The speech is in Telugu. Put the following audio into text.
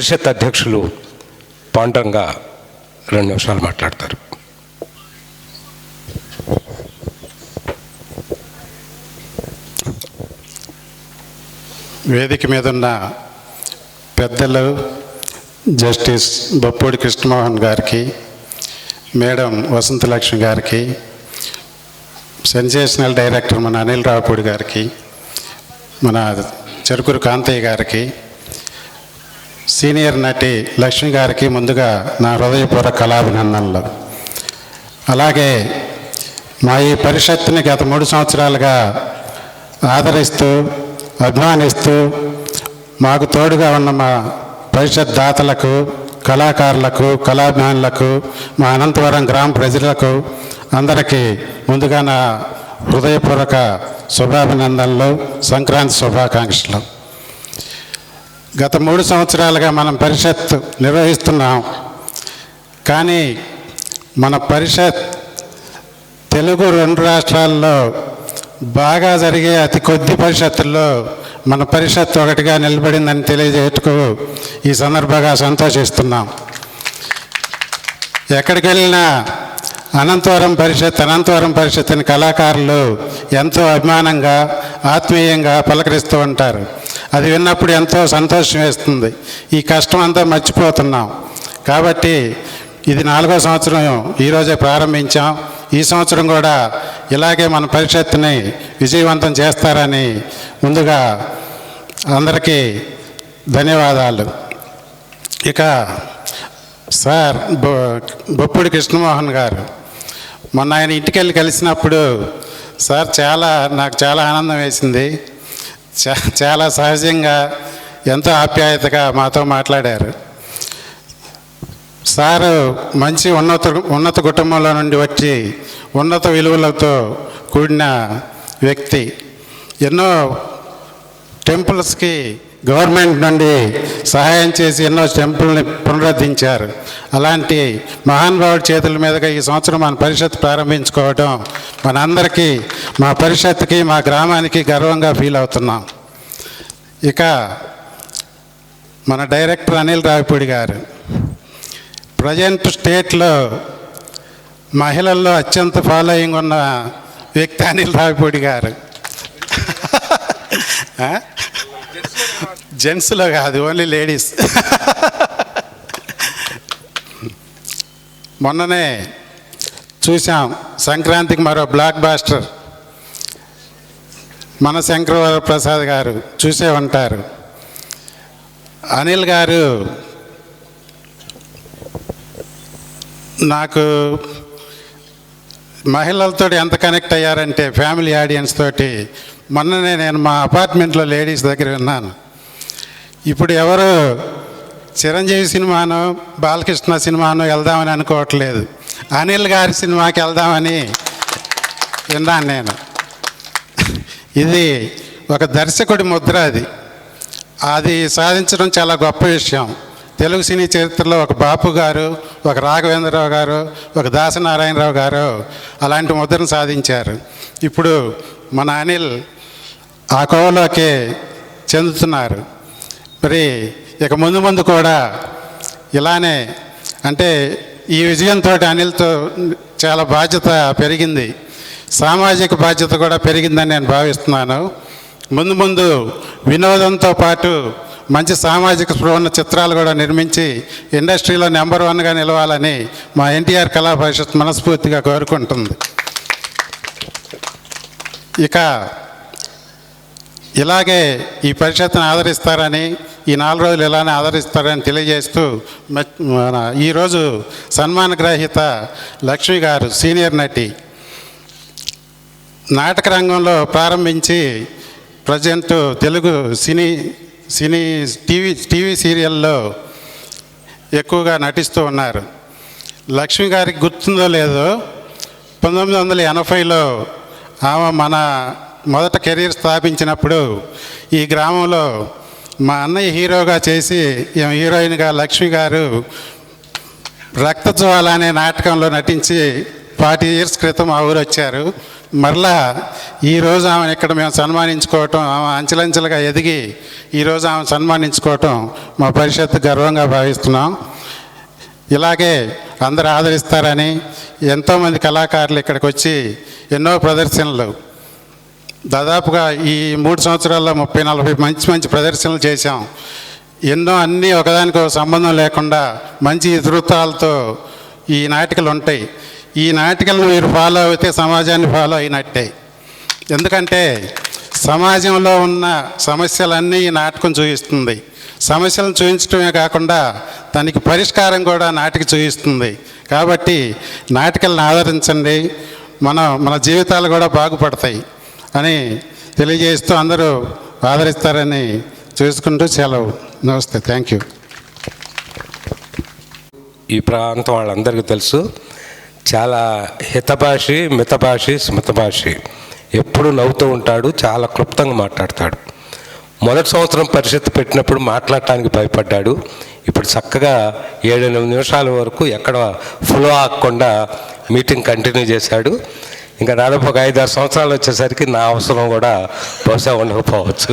పరిషత్ అధ్యక్షులు పాండంగా రెండు నిమిషాలు మాట్లాడతారు. వేదిక మీద ఉన్న పెద్దలు జస్టిస్ బొప్పూడి కృష్ణమోహన్ గారికి మేడం వసంతలక్ష్మి గారికి సెన్సేషనల్ డైరెక్టర్ మన అనిల్ రావుపూడి గారికి మన చెరుకురు కాంతయ్య గారికి సీనియర్ నటి లక్ష్మి గారికి ముందుగా నా హృదయపూర్వక కళాభినందనలు. అలాగే మా ఈ పరిషత్తుని గత మూడు సంవత్సరాలుగా ఆదరిస్తూ అభిమానిస్తూ మాకు తోడుగా ఉన్న మా పరిషత్ దాతలకు కళాకారులకు కళాభిమానులకు మా అనంతవరం గ్రామ ప్రజలకు అందరికీ ముందుగా నా హృదయపూర్వక శుభాభినందనలు సంక్రాంతి శుభాకాంక్షలు. గత మూడు సంవత్సరాలుగా మనం పరిషత్ నిర్వహిస్తున్నాం. కానీ మన పరిషత్ తెలుగు రెండు రాష్ట్రాల్లో బాగా జరిగే అతి కొద్ది పరిషత్తుల్లో మన పరిషత్ ఒకటిగా నిలబడిందని తెలియజేయటకు ఈ సందర్భంగా సంతోషిస్తున్నాం. ఎక్కడికి వెళ్ళినా అనంతవరం పరిషత్ అనంతవరం పరిషత్ అని కళాకారులు ఎంతో అభిమానంగా ఆత్మీయంగా పలకరిస్తూ ఉంటారు. అది విన్నప్పుడు ఎంతో సంతోషం వేస్తుంది. ఈ కష్టం అంతా మర్చిపోతున్నాం. కాబట్టి ఇది నాలుగో సంవత్సరం ఈరోజే ప్రారంభించాం. ఈ సంవత్సరం కూడా ఇలాగే మన పరిషత్తుని విజయవంతం చేస్తారని ముందుగా అందరికీ ధన్యవాదాలు. ఇక సార్ బొ బొప్పుడి కృష్ణమోహన్ గారు. మొన్న ఆయన ఇంటికి వెళ్ళి కలిసినప్పుడు సార్ చాలా నాకు చాలా ఆనందం వేసింది. చాలా సహజంగా ఎంతో ఆప్యాయతగా మాతో మాట్లాడారు. సారు మంచి ఉన్నత ఉన్నత కుటుంబంలో నుండి వచ్చి ఉన్నత విలువలతో కూడిన వ్యక్తి. ఎన్నో టెంపుల్స్కి గవర్నమెంట్ నుండి సహాయం చేసి ఎన్నో టెంపుల్ని పునరుద్ధరించారు. అలాంటి మహానుభావుడి చేతుల మీదుగా ఈ సంవత్సరం మన పరిషత్ ప్రారంభించుకోవడం మనందరికీ మా పరిషత్కి మా గ్రామానికి గర్వంగా ఫీల్ అవుతున్నాం. ఇక మన డైరెక్టర్ అనిల్ రావిపూడి గారు ప్రజెంట్ స్టేట్లో మహిళల్లో అత్యంత ఫాలోయింగ్ ఉన్న వ్యక్తి అనిల్ రావిపూడి గారు. జెంట్స్లో కాదు ఓన్లీ లేడీస్. మొన్ననే చూసాం సంక్రాంతికి మరో బ్లాక్ బాస్టర్. మన శంకరవర ప్రసాద్ గారు చూసే ఉంటారు. అనిల్ గారు నాకు మహిళలతో ఎంత కనెక్ట్ అయ్యారంటే ఫ్యామిలీ ఆడియన్స్ తోటి మొన్ననే నేను మా అపార్ట్మెంట్లో లేడీస్ దగ్గర విన్నాను ఇప్పుడు ఎవరు చిరంజీవి సినిమాను బాలకృష్ణ సినిమాను వెళ్దామని అనుకోవట్లేదు. అనిల్ గారి సినిమాకి వెళ్దామని విన్నాను నేను. ఇది ఒక దర్శకుడి ముద్ర అది. అది సాధించడం చాలా గొప్ప విషయం. తెలుగు సినీ చరిత్రలో ఒక బాపు గారు ఒక రాఘవేంద్రరావు గారు ఒక దాసనారాయణరావు గారు అలాంటి ముద్రను సాధించారు. ఇప్పుడు మన అనిల్ ఆ కోవలోకి చెందుతున్నారు. మరి ఇక ముందు ముందు కూడా ఇలానే అంటే ఈ విజయంతో అనిల్తో చాలా బాధ్యత పెరిగింది. సామాజిక బాధ్యత కూడా పెరిగిందని నేను భావిస్తున్నాను. ముందు ముందు వినోదంతో పాటు మంచి సామాజిక స్పృహ చిత్రాలు కూడా నిర్మించి ఇండస్ట్రీలో నెంబర్ వన్గా నిలవాలని మా ఎన్టీఆర్ కళా పరిషత్ మనస్ఫూర్తిగా కోరుకుంటుంది. ఇక ఇలాగే ఈ పరిషత్ను ఆదరిస్తారని ఈ నాలుగు రోజులు ఇలానే ఆదరిస్తారని తెలియజేస్తూ మ- మన ఈరోజు సన్మాన గ్రహీత లక్ష్మి గారు సీనియర్ నటి నాటక రంగంలో ప్రారంభించి present Telugu cine cine TV TV సీరియల్లో ఎక్కువగా నటిస్తూ ఉన్నారు. లక్ష్మి గారికి గుర్తుందో లేదో పంతొమ్మిది వందల ఎనభైలో ఆమె మన మొదట కెరీర్ స్థాపించినప్పుడు ఈ గ్రామంలో మా అన్నయ్య హీరోగా చేసి హీరోయిన్గా లక్ష్మి గారు రక్తజ్వాల అనే నాటకంలో నటించి ఫార్టీ ఇయర్స్ క్రితం మా ఊరు వచ్చారు. మరలా ఈరోజు ఆమెను ఇక్కడ మేము సన్మానించుకోవటం ఆమె అంచెలంచెలుగా ఎదిగి ఈరోజు ఆమె సన్మానించుకోవటం మా పరిషత్ గర్వంగా భావిస్తున్నాం. ఇలాగే అందరూ ఆదరిస్తారని ఎంతోమంది కళాకారులు ఇక్కడికి వచ్చి ఎన్నో ప్రదర్శనలు దాదాపుగా ఈ మూడు సంవత్సరాల్లో ముప్పై నలభై మంచి మంచి ప్రదర్శనలు చేశాం. ఎన్నో అన్నీ ఒకదానికో సంబంధం లేకుండా మంచి ఇతృత్వాలతో ఈ నాటికలు ఉంటాయి. ఈ నాటికలను మీరు ఫాలో అయితే సమాజాన్ని ఫాలో అయినట్టే. ఎందుకంటే సమాజంలో ఉన్న సమస్యలన్నీ ఈ నాటకం చూపిస్తుంది సమస్యలను చూపించడమే కాకుండా దానికి పరిష్కారం కూడా నాటికి చూపిస్తుంది కాబట్టి నాటికలను ఆదరించండి. మన మన జీవితాలు కూడా బాగుపడతాయి. అని తెలియజేస్తూ అందరూ ఆదరిస్తారని చూసుకుంటూ సెలవు. నమస్తే థ్యాంక్ యూ ఈ ప్రాంతం వాళ్ళందరికీ తెలుసు చాలా హితభాషి మితభాషి స్మితభాషి. ఎప్పుడు నవ్వుతూ ఉంటాడు చాలా క్లుప్తంగా మాట్లాడతాడు. మొదటి సంవత్సరం పరిషత్ పెట్టినప్పుడు మాట్లాడటానికి భయపడ్డాడు. ఇప్పుడు చక్కగా ఏడెనిమిది నిమిషాల వరకు ఎక్కడ ఫ్లో ఆగకుండా మీటింగ్ కంటిన్యూ చేశాడు. ఇంకా దాదాపు ఒక ఐదారు సంవత్సరాలు వచ్చేసరికి నా అవసరం కూడా బహుశా ఉండకపోవచ్చు.